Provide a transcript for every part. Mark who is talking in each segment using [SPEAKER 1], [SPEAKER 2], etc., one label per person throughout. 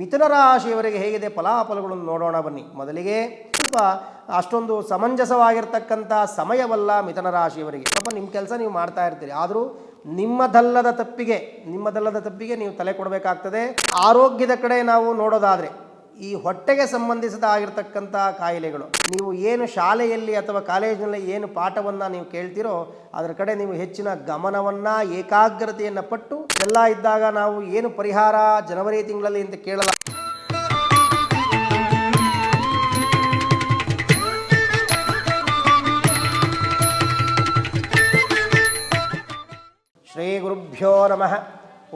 [SPEAKER 1] ಮಿಥುನ ರಾಶಿಯವರಿಗೆ ಹೇಗಿದೆ ಫಲಾಫಲಗಳನ್ನು ನೋಡೋಣ ಬನ್ನಿ. ಮೊದಲಿಗೆ ಸ್ವಲ್ಪ ಅಷ್ಟೊಂದು ಸಮಂಜಸವಾಗಿರ್ತಕ್ಕಂಥ ಸಮಯವಲ್ಲ ಮಿಥುನ ರಾಶಿಯವರಿಗೆ. ಪಾಪ ನಿಮ್ಮ ಕೆಲಸ ನೀವು ಮಾಡ್ತಾ ಇರ್ತೀರಿ. ಆದರೂ ನಿಮ್ಮದಲ್ಲದ ತಪ್ಪಿಗೆ ನಿಮ್ಮದಲ್ಲದ ತಪ್ಪಿಗೆ ನೀವು ತಲೆ ಕೊಡಬೇಕಾಗ್ತದೆ. ಆರೋಗ್ಯದ ಕಡೆ ನಾವು ನೋಡೋದಾದರೆ ಈ ಹೊಟ್ಟೆಗೆ ಸಂಬಂಧಿಸಿದ ಆಗಿರ್ತಕ್ಕಂಥ ಕಾಯಿಲೆಗಳು. ನೀವು ಏನು ಶಾಲೆಯಲ್ಲಿ ಅಥವಾ ಕಾಲೇಜಿನಲ್ಲಿ ಏನು ಪಾಠವನ್ನು ನೀವು ಕೇಳ್ತೀರೋ, ಅದರ ಕಡೆ ನೀವು ಹೆಚ್ಚಿನ ಗಮನವನ್ನು, ಏಕಾಗ್ರತೆಯನ್ನು ಪಟ್ಟು ಎಲ್ಲ ಇದ್ದಾಗ ನಾವು ಏನು ಪರಿಹಾರ ಜನವರಿ ತಿಂಗಳಲ್ಲಿ ಅಂತ ಕೇಳಲ್ಲ. ಶ್ರೀ ಗುರುಭ್ಯೋ ನಮಃ.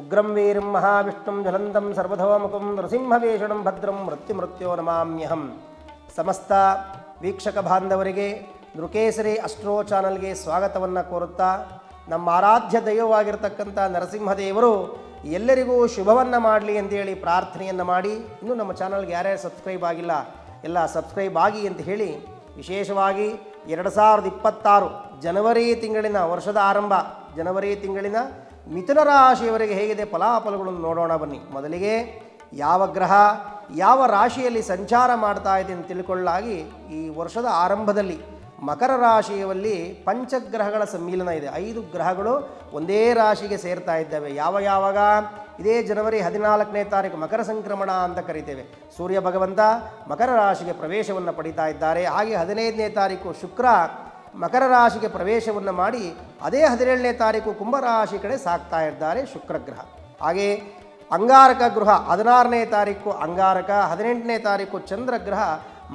[SPEAKER 1] ಉಗ್ರಂ ವೀರಂ ಮಹಾವಿಷ್ಣುಂ ಜಲಂತಂ ಸರ್ವಧವಮುಖಂ ನೃಸಿಂಹವೇಷಣಂ ಭದ್ರಂ ಮೃತ್ಯುಮೃತ್ಯೋ ನಮಾಮ್ಯಹಂ. ಸಮಸ್ತ ವೀಕ್ಷಕ ಬಾಂಧವರಿಗೆ ನೃಕೇಸರಿ ಅಸ್ಟ್ರೋ ಚಾನಲ್ಗೆ ಸ್ವಾಗತವನ್ನು ಕೋರುತ್ತಾ ನಮ್ಮ ಆರಾಧ್ಯ ದೈವವಾಗಿರ್ತಕ್ಕಂಥ ನರಸಿಂಹದೇವರು ಎಲ್ಲರಿಗೂ ಶುಭವನ್ನು ಮಾಡಲಿ ಅಂತೇಳಿ ಪ್ರಾರ್ಥನೆಯನ್ನು ಮಾಡಿ. ಇನ್ನೂ ನಮ್ಮ ಚಾನಲ್ಗೆ ಯಾರ್ಯಾರು ಸಬ್ಸ್ಕ್ರೈಬ್ ಆಗಿಲ್ಲ, ಎಲ್ಲ ಸಬ್ಸ್ಕ್ರೈಬ್ ಆಗಿ ಅಂತ ಹೇಳಿ ವಿಶೇಷವಾಗಿ ಎರಡು ಸಾವಿರದ ಇಪ್ಪತ್ತಾರು ಜನವರಿ ತಿಂಗಳಿನ ವರ್ಷದ ಆರಂಭ, ಜನವರಿ ತಿಂಗಳಿನ ಮಿಥುನ ರಾಶಿಯವರಿಗೆ ಹೇಗಿದೆ ಫಲಾಫಲಗಳನ್ನು ನೋಡೋಣ ಬನ್ನಿ. ಮೊದಲಿಗೆ ಯಾವ ಗ್ರಹ, ಯಾವ ರಾಶಿಯಲ್ಲಿ ಸಂಚಾರ ಮಾಡ್ತಾ ಇದೆ ಅಂತ ತಿಳ್ಕೊಳ್ಳಾಗಿ ಈ ವರ್ಷದ ಆರಂಭದಲ್ಲಿ ಮಕರ ರಾಶಿಯಲ್ಲಿ ಪಂಚಗ್ರಹಗಳ ಸಮ್ಮಿಲನ ಇದೆ. ಐದು ಗ್ರಹಗಳು ಒಂದೇ ರಾಶಿಗೆ ಸೇರ್ತಾ ಇದ್ದಾವೆ. ಯಾವ ಯಾವಾಗ? ಇದೇ ಜನವರಿ ಹದಿನಾಲ್ಕನೇ ತಾರೀಕು ಮಕರ ಸಂಕ್ರಮಣ ಅಂತ ಕರಿತೇವೆ. ಸೂರ್ಯ ಭಗವಂತ ಮಕರ ರಾಶಿಗೆ ಪ್ರವೇಶವನ್ನು ಪಡಿತಾ ಇದ್ದಾರೆ. ಹಾಗೆ ಹದಿನೈದನೇ ತಾರೀಕು ಶುಕ್ರ ಮಕರ ರಾಶಿಗೆ ಪ್ರವೇಶವನ್ನು ಮಾಡಿ ಅದೇ ಹದಿನೇಳನೇ ತಾರೀಕು ಕುಂಭರಾಶಿ ಕಡೆ ಸಾಕ್ತಾ ಇದ್ದಾರೆ ಶುಕ್ರಗ್ರಹ ಹಾಗೆ ಅಂಗಾರಕ ಗೃಹ ಹದಿನಾರನೇ ತಾರೀಕು ಅಂಗಾರಕ, ಹದಿನೆಂಟನೇ ತಾರೀಕು ಚಂದ್ರಗ್ರಹ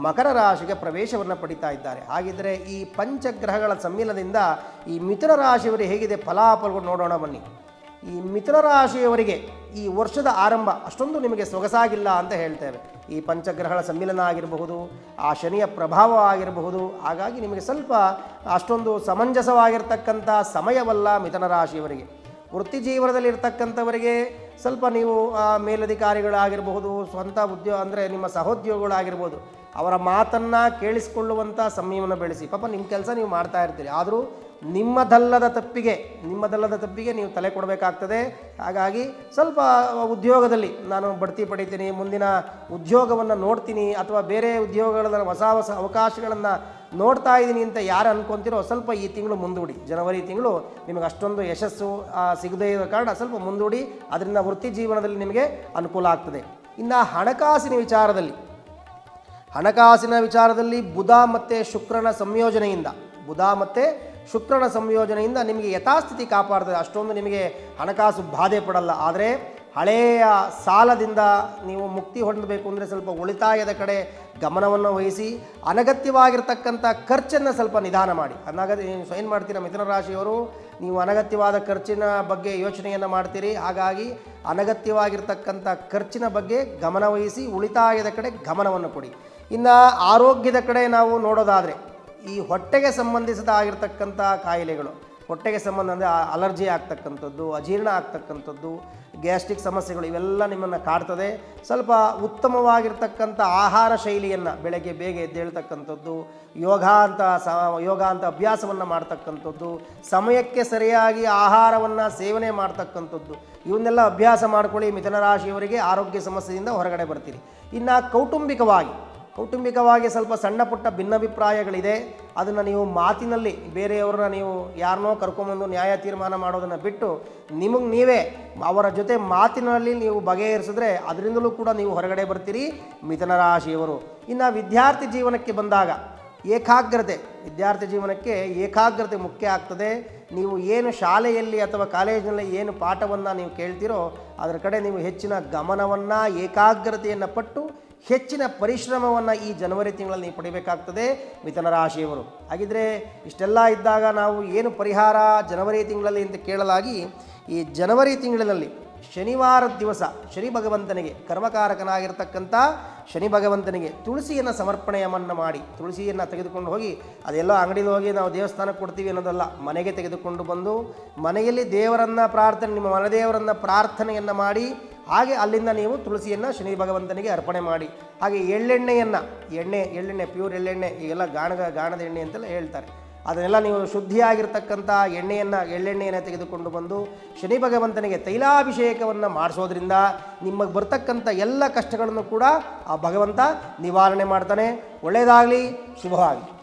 [SPEAKER 1] ಮಕರ ರಾಶಿಗೆ ಪ್ರವೇಶವನ್ನು ಪಡಿತಾ ಇದ್ದಾರೆ. ಹಾಗಿದ್ದರೆ ಈ ಪಂಚಗ್ರಹಗಳ ಸಮ್ಮಿಲನದಿಂದ ಈ ಮಿಥುನ ರಾಶಿಯವರು ಹೇಗಿದೆ ಫಲಾಫಲಗಳು ನೋಡೋಣ ಬನ್ನಿ. ಈ ಮಿಥುನ ರಾಶಿಯವರಿಗೆ ಈ ವರ್ಷದ ಆರಂಭ ಅಷ್ಟೊಂದು ನಿಮಗೆ ಸೊಗಸಾಗಿಲ್ಲ ಅಂತ ಹೇಳ್ತೇವೆ. ಈ ಪಂಚಗ್ರಹಗಳ ಸಮ್ಮಿಲನ ಆಗಿರಬಹುದು, ಆ ಶನಿಯ ಪ್ರಭಾವ ಆಗಿರಬಹುದು, ಹಾಗಾಗಿ ನಿಮಗೆ ಸ್ವಲ್ಪ ಅಷ್ಟೊಂದು ಸಮಂಜಸವಾಗಿರ್ತಕ್ಕಂಥ ಸಮಯವಲ್ಲ ಮಿಥುನ ರಾಶಿಯವರಿಗೆ. ವೃತ್ತಿ ಜೀವನದಲ್ಲಿ ಸ್ವಲ್ಪ ನೀವು ಮೇಲಧಿಕಾರಿಗಳಾಗಿರಬಹುದು, ಸ್ವಂತ ಉದ್ಯೋಗ ಅಂದರೆ ನಿಮ್ಮ ಸಹೋದ್ಯೋಗಿಗಳಾಗಿರ್ಬೋದು ಅವರ ಮಾತನ್ನು ಕೇಳಿಸಿಕೊಳ್ಳುವಂಥ ಸಮಯವನ್ನು ಬೆಳೆಸಿ. ಪಾಪ ನಿಮ್ಮ ಕೆಲಸ ನೀವು ಮಾಡ್ತಾ ಇರ್ತೀರಿ. ಆದರೂ ನಿಮ್ಮದಲ್ಲದ ತಪ್ಪಿಗೆ ನಿಮ್ಮದಲ್ಲದ ತಪ್ಪಿಗೆ ನೀವು ತಲೆ ಕೊಡಬೇಕಾಗ್ತದೆ. ಹಾಗಾಗಿ ಸ್ವಲ್ಪ ಉದ್ಯೋಗದಲ್ಲಿ ನಾನು ಬಡ್ತಿ ಪಡಿತೀನಿ, ಮುಂದಿನ ಉದ್ಯೋಗವನ್ನು ನೋಡ್ತೀನಿ ಅಥವಾ ಬೇರೆ ಉದ್ಯೋಗಗಳ ಹೊಸ ಹೊಸ ಅವಕಾಶಗಳನ್ನು ನೋಡ್ತಾ ಇದ್ದೀನಿ ಅಂತ ಯಾರು ಅನ್ಕೊಂತೀರೋ ಸ್ವಲ್ಪ ಈ ತಿಂಗಳು ಮುಂದೂಡಿ. ಜನವರಿ ತಿಂಗಳು ನಿಮಗೆ ಅಷ್ಟೊಂದು ಯಶಸ್ಸು ಸಿಗದೇ ಇರೋ ಕಾರಣ ಸ್ವಲ್ಪ ಮುಂದೂಡಿ, ಅದರಿಂದ ವೃತ್ತಿ ಜೀವನದಲ್ಲಿ ನಿಮಗೆ ಅನುಕೂಲ ಆಗ್ತದೆ. ಇನ್ನು ಹಣಕಾಸಿನ ವಿಚಾರದಲ್ಲಿ ಹಣಕಾಸಿನ ವಿಚಾರದಲ್ಲಿ ಬುಧ ಮತ್ತು ಶುಕ್ರನ ಸಂಯೋಜನೆಯಿಂದ, ಬುಧ ಮತ್ತು ಶುಕ್ರನ ಸಂಯೋಜನೆಯಿಂದ ನಿಮಗೆ ಯಥಾಸ್ಥಿತಿ ಕಾಪಾಡ್ತದೆ. ಅಷ್ಟೊಂದು ನಿಮಗೆ ಹಣಕಾಸು ಬಾಧೆ ಪಡಲ್ಲ. ಆದರೆ ಹಳೆಯ ಸಾಲದಿಂದ ನೀವು ಮುಕ್ತಿ ಹೊಂದಬೇಕು ಅಂದರೆ ಸ್ವಲ್ಪ ಉಳಿತಾಯದ ಕಡೆ ಗಮನವನ್ನು ವಹಿಸಿ, ಅನಗತ್ಯವಾಗಿರ್ತಕ್ಕಂಥ ಖರ್ಚನ್ನು ಸ್ವಲ್ಪ ನಿಧಾನ ಮಾಡಿ. ಅನಾಗ ಏನು ಮಾಡ್ತೀರಾ ಮಿಥುನ ರಾಶಿಯವರು? ನೀವು ಅನಗತ್ಯವಾದ ಖರ್ಚಿನ ಬಗ್ಗೆ ಯೋಚನೆಯನ್ನು ಮಾಡ್ತೀರಿ. ಹಾಗಾಗಿ ಅನಗತ್ಯವಾಗಿರ್ತಕ್ಕಂಥ ಖರ್ಚಿನ ಬಗ್ಗೆ ಗಮನವಹಿಸಿ ಉಳಿತಾಯದ ಕಡೆ ಗಮನವನ್ನು ಕೊಡಿ. ಇನ್ನು ಆರೋಗ್ಯದ ಕಡೆ ನಾವು ನೋಡೋದಾದರೆ ಈ ಹೊಟ್ಟೆಗೆ ಸಂಬಂಧಿಸಿದ ಆಗಿರ್ತಕ್ಕಂಥ ಕಾಯಿಲೆಗಳು. ಹೊಟ್ಟೆಗೆ ಸಂಬಂಧ ಅಂದರೆ ಅಲರ್ಜಿ ಆಗ್ತಕ್ಕಂಥದ್ದು, ಅಜೀರ್ಣ ಆಗ್ತಕ್ಕಂಥದ್ದು, ಗ್ಯಾಸ್ಟ್ರಿಕ್ ಸಮಸ್ಯೆಗಳು ಇವೆಲ್ಲ ನಿಮ್ಮನ್ನು ಕಾಡ್ತದೆ. ಸ್ವಲ್ಪ ಉತ್ತಮವಾಗಿರ್ತಕ್ಕಂಥ ಆಹಾರ ಶೈಲಿಯನ್ನು ಬೆಳಗ್ಗೆ ಬೇಗ ಎದ್ದೇಳ್ತಕ್ಕಂಥದ್ದು ಯೋಗ ಅಂತ ಸ, ಯೋಗ ಅಂತ ಅಭ್ಯಾಸವನ್ನು ಮಾಡ್ತಕ್ಕಂಥದ್ದು, ಸಮಯಕ್ಕೆ ಸರಿಯಾಗಿ ಆಹಾರವನ್ನು ಸೇವನೆ ಮಾಡ್ತಕ್ಕಂಥದ್ದು, ಇವನ್ನೆಲ್ಲ ಅಭ್ಯಾಸ ಮಾಡ್ಕೊಳ್ಳಿ, ಮಿಥುನ ರಾಶಿಯವರಿಗೆ ಆರೋಗ್ಯ ಸಮಸ್ಯೆಯಿಂದ ಹೊರಗಡೆ ಬರ್ತೀರಿ. ಇನ್ನು ಕೌಟುಂಬಿಕವಾಗಿ ಕೌಟುಂಬಿಕವಾಗಿ ಸ್ವಲ್ಪ ಸಣ್ಣ ಪುಟ್ಟ ಭಿನ್ನಾಭಿಪ್ರಾಯಗಳಿದೆ, ಅದನ್ನು ನೀವು ಮಾತಿನಲ್ಲಿ ಬೇರೆಯವ್ರನ್ನ ನೀವು ಯಾರನ್ನೋ ಕರ್ಕೊಂಬಂದು ನ್ಯಾಯ ತೀರ್ಮಾನ ಮಾಡೋದನ್ನು ಬಿಟ್ಟು ನಿಮಗೆ ನೀವೇ ಅವರ ಜೊತೆ ಮಾತಿನಲ್ಲಿ ನೀವು ಬಗೆಹರಿಸಿದ್ರೆ ಅದರಿಂದಲೂ ಕೂಡ ನೀವು ಹೊರಗಡೆ ಬರ್ತೀರಿ, ಮಿಥುನ ರಾಶಿಯವರು. ಇನ್ನು ವಿದ್ಯಾರ್ಥಿ ಜೀವನಕ್ಕೆ ಬಂದಾಗ ಏಕಾಗ್ರತೆ, ವಿದ್ಯಾರ್ಥಿ ಜೀವನಕ್ಕೆ ಏಕಾಗ್ರತೆ ಮುಖ್ಯ ಆಗ್ತದೆ. ನೀವು ಏನು ಶಾಲೆಯಲ್ಲಿ ಅಥವಾ ಕಾಲೇಜಿನಲ್ಲಿ ಏನು ಪಾಠವನ್ನು ನೀವು ಕೇಳ್ತೀರೋ, ಅದರ ಕಡೆ ನೀವು ಹೆಚ್ಚಿನ ಗಮನವನ್ನು, ಏಕಾಗ್ರತೆಯನ್ನು ಪಟ್ಟು ಹೆಚ್ಚಿನ ಪರಿಶ್ರಮವನ್ನು ಈ ಜನವರಿ ತಿಂಗಳಲ್ಲಿ ನೀವು ಪಡಿಬೇಕಾಗ್ತದೆ ಮಿಥುನ ರಾಶಿಯವರು. ಹಾಗಿದ್ರೆ ಇಷ್ಟೆಲ್ಲ ಇದ್ದಾಗ ನಾವು ಏನು ಪರಿಹಾರ ಜನವರಿ ತಿಂಗಳಲ್ಲಿ ಅಂತ ಕೇಳಲಾಗಿ ಈ ಜನವರಿ ತಿಂಗಳಿನಲ್ಲಿ ಶನಿವಾರ ದಿವಸ ಶನಿ ಭಗವಂತನಿಗೆ ಕರ್ಮಕಾರಕನಾಗಿರ್ತಕ್ಕಂಥ ಶನಿ ಭಗವಂತನಿಗೆ ತುಳಸಿಯನ್ನು ಸಮರ್ಪಣೆಯನ್ನು ಮಾಡಿ, ತುಳಸಿಯನ್ನು ತೆಗೆದುಕೊಂಡು ಹೋಗಿ, ಅದೆಲ್ಲ ಅಂಗಡಿಲಿ ಹೋಗಿ ನಾವು ದೇವಸ್ಥಾನಕ್ಕೆ ಕೊಡ್ತೀವಿ ಅನ್ನೋದಲ್ಲ, ಮನೆಗೆ ತೆಗೆದುಕೊಂಡು ಬಂದು ಮನೆಯಲ್ಲಿ ದೇವರನ್ನು ಪ್ರಾರ್ಥನೆ, ನಿಮ್ಮ ಮನದೇವರನ್ನು ಪ್ರಾರ್ಥನೆಯನ್ನು ಮಾಡಿ ಹಾಗೆ ಅಲ್ಲಿಂದ ನೀವು ತುಳಸಿಯನ್ನು ಶನಿ ಭಗವಂತನಿಗೆ ಅರ್ಪಣೆ ಮಾಡಿ. ಹಾಗೆ ಎಳ್ಳೆಣ್ಣೆಯನ್ನು, ಎಣ್ಣೆ, ಎಳ್ಳೆಣ್ಣೆ ಪ್ಯೂರ್ ಎಳ್ಳೆಣ್ಣೆ, ಈಗೆಲ್ಲ ಗಾಣ ಗಾಣದ ಎಣ್ಣೆ ಅಂತೆಲ್ಲ ಹೇಳ್ತಾರೆ. ಅದನ್ನೆಲ್ಲ ನೀವು ಶುದ್ಧಿಯಾಗಿರ್ತಕ್ಕಂಥ ಎಣ್ಣೆಯನ್ನು, ಎಳ್ಳೆಣ್ಣೆಯನ್ನು ತೆಗೆದುಕೊಂಡು ಬಂದು ಶನಿ ಭಗವಂತನಿಗೆ ತೈಲಾಭಿಷೇಕವನ್ನು ಮಾಡಿಸೋದ್ರಿಂದ ನಿಮಗೆ ಬರ್ತಕ್ಕಂಥ ಎಲ್ಲ ಕಷ್ಟಗಳನ್ನು ಕೂಡ ಆ ಭಗವಂತ ನಿವಾರಣೆ ಮಾಡ್ತಾನೆ. ಒಳ್ಳೆಯದಾಗಲಿ, ಶುಭವಾಗಲಿ.